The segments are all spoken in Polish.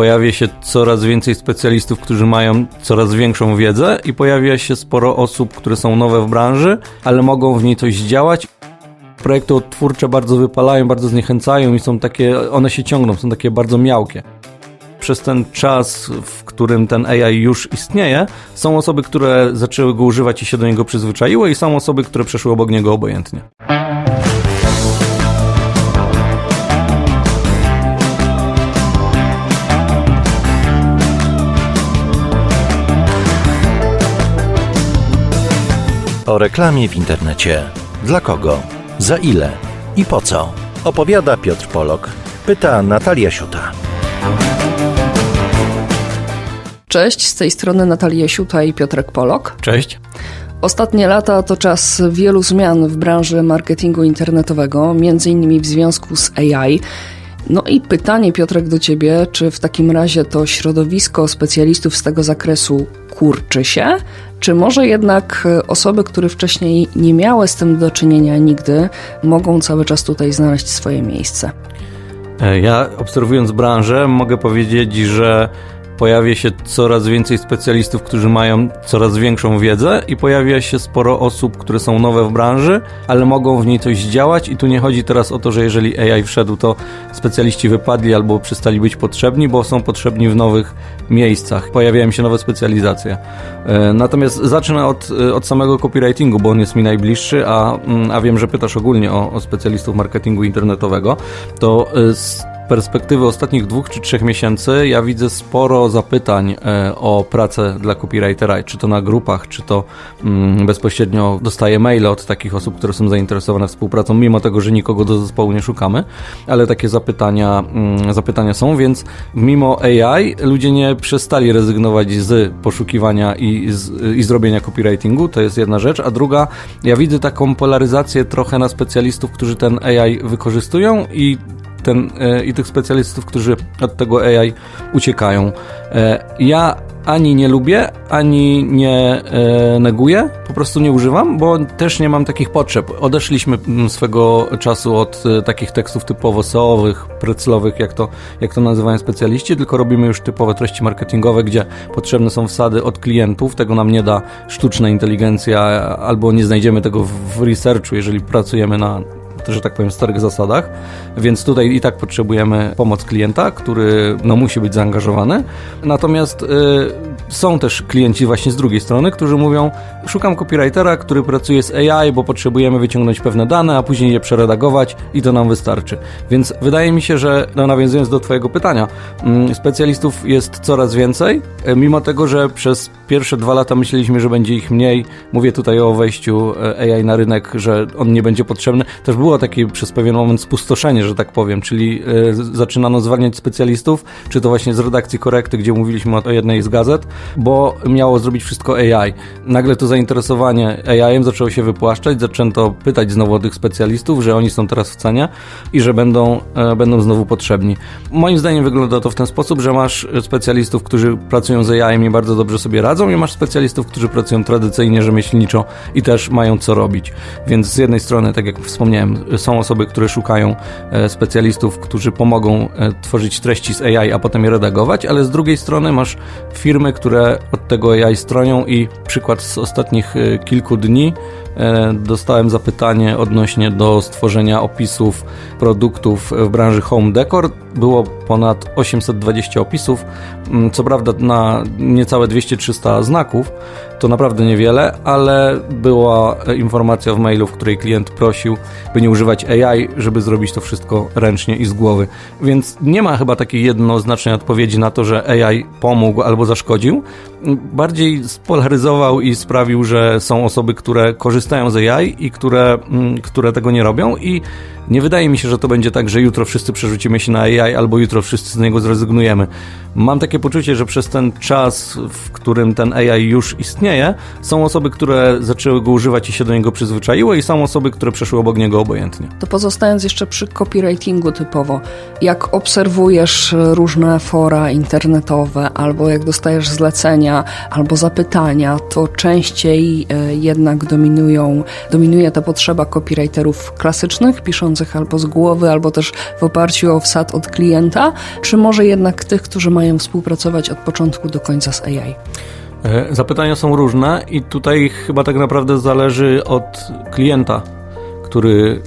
pojawia się coraz więcej specjalistów, którzy mają coraz większą wiedzę i pojawia się sporo osób, które są nowe w branży, ale mogą w niej coś zdziałać. Projekty odtwórcze bardzo wypalają, bardzo zniechęcają i są takie, one się ciągną, są takie bardzo miałkie. Przez ten czas, w którym ten AI już istnieje, są osoby, które zaczęły go używać i się do niego przyzwyczaiły i są osoby, które przeszły obok niego obojętnie. O reklamie w internecie. Dla kogo? Za ile? I po co? Opowiada Piotr Polok. Pyta Natalia Siuta. Cześć, z tej strony Natalia Siuta i Piotrek Polok. Cześć. Ostatnie lata to czas wielu zmian w branży marketingu internetowego, między innymi w związku z AI. No i pytanie, Piotrek, do ciebie, czy w takim razie to środowisko specjalistów z tego zakresu kurczy się, czy może jednak osoby, które wcześniej nie miały z tym do czynienia nigdy, mogą cały czas tutaj znaleźć swoje miejsce? E, Ja obserwując branżę, mogę powiedzieć, że pojawia się coraz więcej specjalistów, którzy mają coraz większą wiedzę i pojawia się sporo osób, które są nowe w branży, ale mogą w niej coś zdziałać i tu nie chodzi teraz o to, że jeżeli AI wszedł, to specjaliści wypadli albo przestali być potrzebni, bo są potrzebni w nowych miejscach. Pojawiają się nowe specjalizacje. E, Natomiast zacznę od, e, od samego copywritingu, bo on jest mi najbliższy, a, mm, a wiem, że pytasz ogólnie o, o specjalistów marketingu internetowego. To e, z perspektywy ostatnich dwóch czy trzech miesięcy ja widzę sporo zapytań e, o pracę dla copywritera, czy to na grupach, czy to mm, bezpośrednio dostaję maile od takich osób, które są zainteresowane współpracą, mimo tego, że nikogo do zespołu nie szukamy, ale takie zapytania, mm, zapytania są, więc mimo AI ludzie nie przestali rezygnować z poszukiwania i, z, i zrobienia copywritingu, to jest jedna rzecz, a druga, ja widzę taką polaryzację trochę na specjalistów, którzy ten AI wykorzystują i ten, e, i tych specjalistów, którzy od tego AI uciekają. E, ja ani nie lubię, ani nie e, neguję, po prostu nie używam, bo też nie mam takich potrzeb. Odeszliśmy mm, swego czasu od takich tekstów typowo SEO-owych, preclowych, jak to, jak to nazywają specjaliści, tylko robimy już typowe treści marketingowe, gdzie potrzebne są wsady od klientów, tego nam nie da sztuczna inteligencja, albo nie znajdziemy tego w researchu, jeżeli pracujemy na, że tak powiem, starych zasadach, więc tutaj i tak potrzebujemy pomoc klienta, który no, musi być zaangażowany. Natomiast y, są też klienci właśnie z drugiej strony, którzy mówią, szukam copywritera, który pracuje z AI, bo potrzebujemy wyciągnąć pewne dane, a później je przeredagować i to nam wystarczy. Więc wydaje mi się, że no, nawiązując do Twojego pytania, mm, specjalistów jest coraz więcej, mimo tego, że przez pierwsze dwa lata myśleliśmy, że będzie ich mniej. Mówię tutaj o wejściu e, AI na rynek, że on nie będzie potrzebny. Też było takie przez pewien moment spustoszenie, że tak powiem, czyli e, zaczynano zwalniać specjalistów, czy to właśnie z redakcji korekty, gdzie mówiliśmy o jednej z gazet, bo miało zrobić wszystko AI. Nagle to zainteresowanie AI-em zaczęło się wypłaszczać, zaczęto pytać znowu o tych specjalistów, że oni są teraz w cenie i że będą, e, będą znowu potrzebni. Moim zdaniem wygląda to w ten sposób, że masz specjalistów, którzy pracują z AI-em i bardzo dobrze sobie radzą i masz specjalistów, którzy pracują tradycyjnie, rzemieślniczo i też mają co robić. Więc z jednej strony, tak jak wspomniałem, są osoby, które szukają e, specjalistów, którzy pomogą e, tworzyć treści z AI, a potem je redagować, ale z drugiej strony masz firmy, które od tego AI stroją i przykład z ostatnich e, kilku dni dostałem zapytanie odnośnie do stworzenia opisów produktów w branży home decor. Było ponad 820 opisów, mm, co prawda na niecałe 200-300 znaków, to naprawdę niewiele, ale była e, informacja w mailu, w której klient prosił, by nie używać AI, żeby zrobić to wszystko ręcznie i z głowy. Więc nie ma chyba takiej jednoznacznej odpowiedzi na to, że AI pomógł albo zaszkodził. Bardziej spolaryzował i sprawił, że są osoby, które korzystają z AI i które, mm, które tego nie robią i nie wydaje mi się, że to będzie tak, że jutro wszyscy przerzucimy się na AI albo jutro wszyscy z niego zrezygnujemy. Mam takie poczucie, że przez ten czas, w którym ten AI już istnieje, są osoby, które zaczęły go używać i się do niego przyzwyczaiły i są osoby, które przeszły obok niego obojętnie. To pozostając jeszcze przy copywritingu typowo, jak obserwujesz różne fora internetowe, albo jak dostajesz zlecenia, albo zapytania, to częściej e, jednak dominują, dominuje ta potrzeba copywriterów klasycznych, piszących albo z głowy, albo też w oparciu o wsad od klienta, czy może jednak tych, którzy mają współpracować od początku do końca z AI? E, Zapytania są różne i tutaj chyba tak naprawdę zależy od klienta, który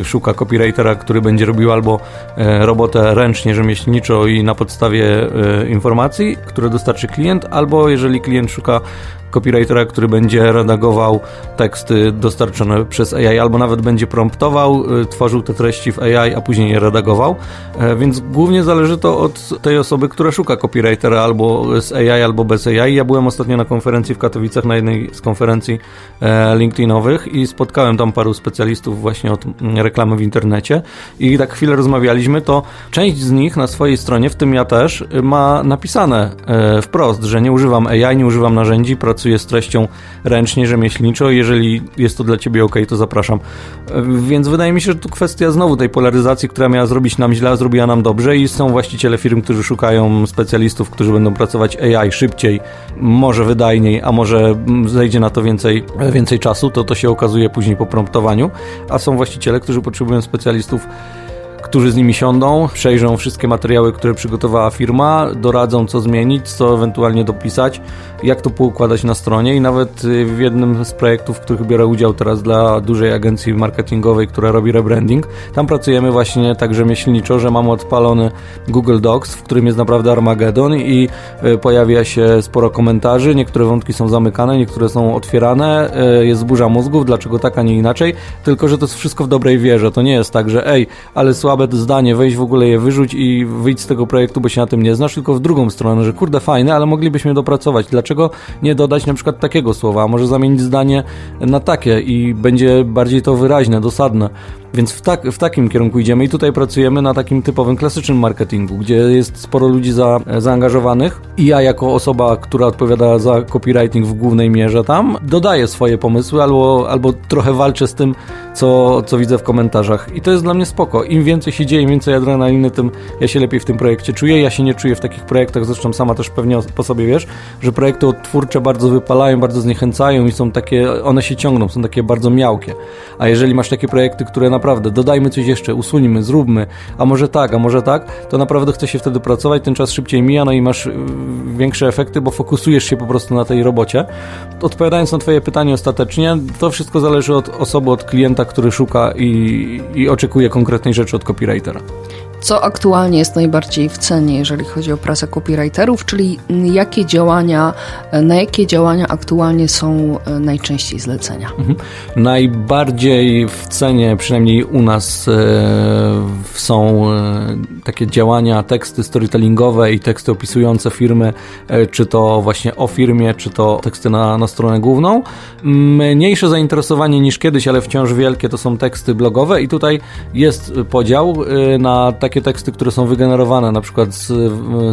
y, szuka copywritera, który będzie robił albo e, robotę ręcznie, rzemieślniczo i na podstawie e, informacji, które dostarczy klient, albo jeżeli klient szuka copywritera, który będzie redagował teksty dostarczone przez AI, albo nawet będzie promptował, y, tworzył te treści w AI, a później je redagował. E, Więc głównie zależy to od tej osoby, która szuka copywritera albo z AI, albo bez AI. Ja byłem ostatnio na konferencji w Katowicach, na jednej z konferencji e, LinkedInowych i spotkałem tam paru specjalistów właśnie od mm, reklamy w internecie i tak chwilę rozmawialiśmy, to część z nich na swojej stronie, w tym ja też, ma napisane e, wprost, że nie używam AI, nie używam narzędzi, pracuję z treścią ręcznie, rzemieślniczo. Jeżeli jest to dla Ciebie ok, to zapraszam. E, Więc wydaje mi się, że tu kwestia znowu tej polaryzacji, która miała zrobić nam źle, zrobiła nam dobrze i są właściciele firm, którzy szukają specjalistów, którzy będą pracować AI szybciej, może wydajniej, a może mm, zejdzie na to więcej, więcej czasu, to to się okazuje później po promptowaniu, a są właściciele, którzy potrzebują specjalistów którzy z nimi siądą, przejrzą wszystkie materiały, które przygotowała firma, doradzą co zmienić, co ewentualnie dopisać, jak to poukładać na stronie i nawet y, w jednym z projektów, w których biorę udział teraz dla dużej agencji marketingowej, która robi rebranding, tam pracujemy właśnie tak rzemieślniczo, że mamy odpalony Google Docs, w którym jest naprawdę Armageddon i y, pojawia się sporo komentarzy, niektóre wątki są zamykane, niektóre są otwierane, y, jest burza mózgów, dlaczego tak, a nie inaczej, tylko że to jest wszystko w dobrej wierze, to nie jest tak, że ej, ale słabe zdanie, weź w ogóle je wyrzuć i wyjdź z tego projektu, bo się na tym nie znasz, tylko w drugą stronę, że kurde fajne, ale moglibyśmy dopracować. Dlaczego nie dodać na przykład takiego słowa, a może zamienić zdanie na takie i będzie bardziej to wyraźne, dosadne. Więc w, tak, w takim kierunku idziemy i tutaj pracujemy na takim typowym, klasycznym marketingu, gdzie jest sporo ludzi za, zaangażowanych i ja jako osoba, która odpowiada za copywriting w głównej mierze tam, dodaję swoje pomysły albo, albo trochę walczę z tym, co, co widzę w komentarzach. I to jest dla mnie spoko. Im więcej się dzieje, im więcej adrenaliny, tym ja się lepiej w tym projekcie czuję. Ja się nie czuję w takich projektach, zresztą sama też pewnie po sobie wiesz, że projekty odtwórcze bardzo wypalają, bardzo zniechęcają i są takie, one się ciągną, są takie bardzo miałkie. A jeżeli masz takie projekty, które naprawdę dodajmy coś jeszcze, usuńmy, zróbmy, a może tak, a może tak, to naprawdę chce się wtedy pracować, ten czas szybciej mija, no i masz y, większe efekty, bo fokusujesz się po prostu na tej robocie. Odpowiadając na Twoje pytanie ostatecznie, to wszystko zależy od osoby, od klienta, który szuka i, i oczekuje konkretnej rzeczy od copywritera. Co aktualnie jest najbardziej w cenie, jeżeli chodzi o pracę copywriterów, czyli jakie działania, na jakie działania aktualnie są e, najczęściej zlecenia? Mhm. Najbardziej w cenie, przynajmniej u nas, e, są e, takie działania, teksty storytellingowe i teksty opisujące firmy, czy to właśnie o firmie, czy to teksty na, na stronę główną. Mniejsze zainteresowanie niż kiedyś, ale wciąż wielkie to są teksty blogowe i tutaj jest podział na takie teksty, które są wygenerowane na przykład z,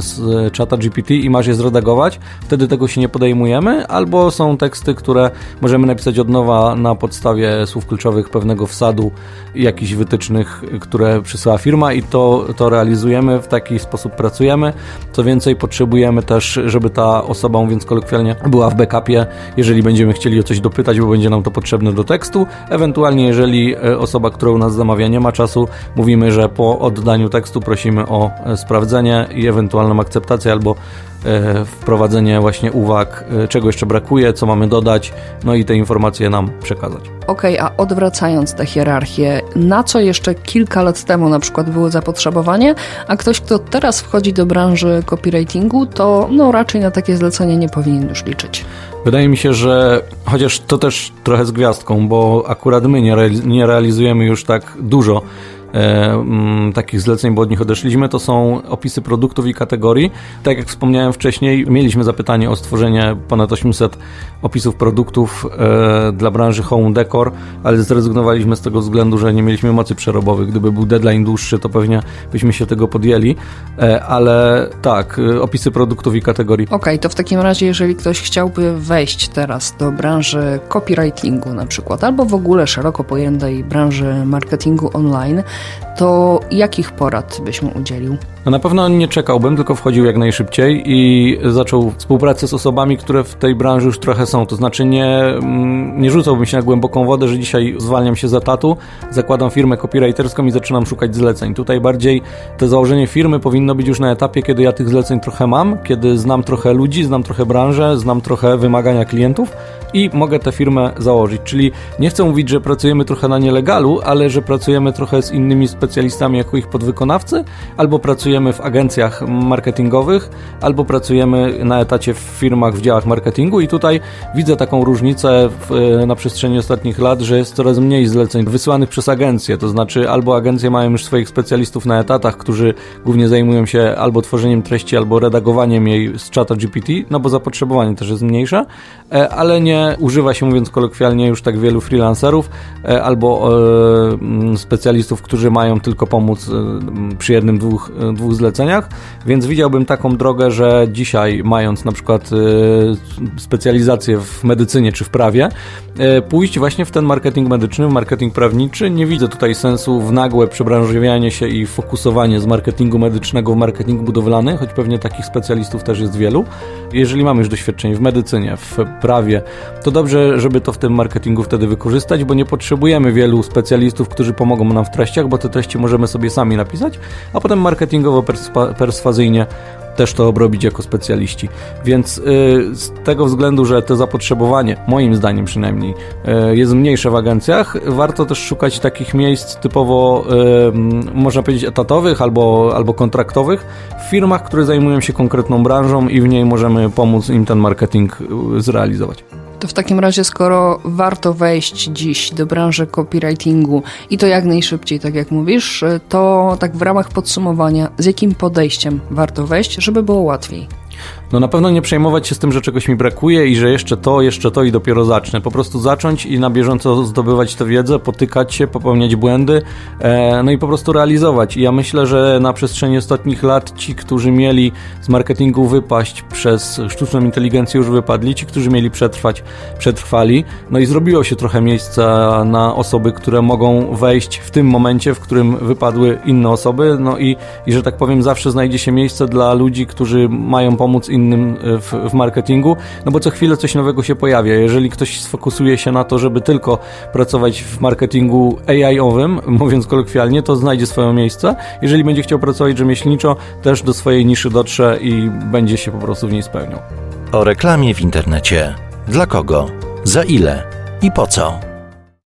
z czata GPT i masz je zredagować, wtedy tego się nie podejmujemy, albo są teksty, które możemy napisać od nowa na podstawie słów kluczowych pewnego wsadu jakichś wytycznych, które przysyła firma i to, to realizujemy, w taki sposób pracujemy. Co więcej, potrzebujemy też, żeby ta osoba, mówiąc kolokwialnie, była w backupie, jeżeli będziemy chcieli o coś dopytać, bo będzie nam to potrzebne do tekstu. Ewentualnie, jeżeli e, osoba, która u nas zamawia, nie ma czasu, mówimy, że po oddaniu tekstu prosimy o e, sprawdzenie i ewentualną akceptację albo e, wprowadzenie właśnie uwag, e, czego jeszcze brakuje, co mamy dodać, no i te informacje nam przekazać. Okej, a odwracając tę hierarchię, na co jeszcze kilka lat temu na przykład było zapotrzebowanie, a ktoś, kto teraz wchodzi do branży copywritingu, to no raczej na takie zlecenie nie powinien już liczyć. Wydaje mi się, że chociaż to też trochę z gwiazdką, bo akurat my nie realizujemy już tak dużo e, mm, takich zleceń, bo od nich odeszliśmy, to są opisy produktów i kategorii. Tak jak wspomniałem wcześniej, mieliśmy zapytanie o stworzenie ponad 800 opisów produktów e, dla branży home decor, ale zrezygnowaliśmy z tego względu, że nie mieliśmy mocy przerobowych. Gdyby był deadline dłuższy, to pewnie byśmy się tego podjęli, e, ale tak, e, opisy produktów i kategorii. Okej, to w takim razie, jeżeli ktoś chciałby wejść teraz do branży copywritingu na przykład, albo w ogóle szeroko pojętej branży marketingu online, to jakich porad byś mu udzielił? No na pewno nie czekałbym, tylko wchodził jak najszybciej i zaczął współpracę z osobami, które w tej branży już trochę są. To znaczy nie, mm, nie rzucałbym się na głęboką wodę, że dzisiaj zwalniam się za tatu, zakładam firmę copywriterską i zaczynam szukać zleceń. Tutaj bardziej to założenie firmy powinno być już na etapie, kiedy ja tych zleceń trochę mam, kiedy znam trochę ludzi, znam trochę branżę, znam trochę wymagania klientów i mogę tę firmę założyć. Czyli nie chcę mówić, że pracujemy trochę na nielegalu, ale że pracujemy trochę z innymi specjalistami jako ich podwykonawcy, albo pracujemy w agencjach marketingowych, albo pracujemy na etacie w firmach w działach marketingu. I tutaj widzę taką różnicę w, na przestrzeni ostatnich lat, że jest coraz mniej zleceń wysyłanych przez agencje, to znaczy albo agencje mają już swoich specjalistów na etatach, którzy głównie zajmują się albo tworzeniem treści, albo redagowaniem jej z czata GPT, no bo zapotrzebowanie też jest mniejsze, e, ale nie używa się, mówiąc kolokwialnie, już tak wielu freelancerów e, albo e, specjalistów, którzy mają tylko pomóc przy jednym, dwóch, e, dwóch zleceniach, więc widziałbym taką drogę, że dzisiaj mając na przykład e, specjalizację w medycynie czy w prawie, e, pójść właśnie w ten marketing medyczny, marketing prawniczy. Nie widzę tutaj sensu w nagłe przebranżowianie się i fokusowanie z marketingu medycznego w marketing budowlany, choć pewnie takich specjalistów też jest wielu. Jeżeli mamy już doświadczenie w medycynie, w prawie, to dobrze, żeby to w tym marketingu wtedy wykorzystać, bo nie potrzebujemy wielu specjalistów, którzy pomogą nam w treściach, bo te treści możemy sobie sami napisać, a potem marketingowo perswa- perswazyjnie też to obrobić jako specjaliści. Więc y, z tego względu, że to zapotrzebowanie, moim zdaniem przynajmniej, y, jest mniejsze w agencjach, warto też szukać takich miejsc typowo, y, można powiedzieć, etatowych albo, albo kontraktowych w firmach, które zajmują się konkretną branżą i w niej możemy pomóc im ten marketing zrealizować. To w takim razie, skoro warto wejść dziś do branży copywritingu i to jak najszybciej, tak jak mówisz, to tak w ramach podsumowania, z jakim podejściem warto wejść, żeby było łatwiej? No na pewno nie przejmować się z tym, że czegoś mi brakuje i że jeszcze to, jeszcze to i dopiero zacznę. Po prostu zacząć i na bieżąco zdobywać tę wiedzę, potykać się, popełniać błędy, e, no i po prostu realizować. I ja myślę, że na przestrzeni ostatnich lat ci, którzy mieli z marketingu wypaść przez sztuczną inteligencję już wypadli, ci, którzy mieli przetrwać, przetrwali. No i zrobiło się trochę miejsca na osoby, które mogą wejść w tym momencie, w którym wypadły inne osoby. No i, i że tak powiem, zawsze znajdzie się miejsce dla ludzi, którzy mają pomóc innym e, w, w marketingu, no bo co chwilę coś nowego się pojawia. Jeżeli ktoś sfokusuje się na to, żeby tylko pracować w marketingu AI-owym, mówiąc kolokwialnie, to znajdzie swoje miejsce. Jeżeli będzie chciał pracować rzemieślniczo, też do swojej niszy dotrze i będzie się po prostu w niej spełniał. O reklamie w internecie. Dla kogo? Za ile? I po co?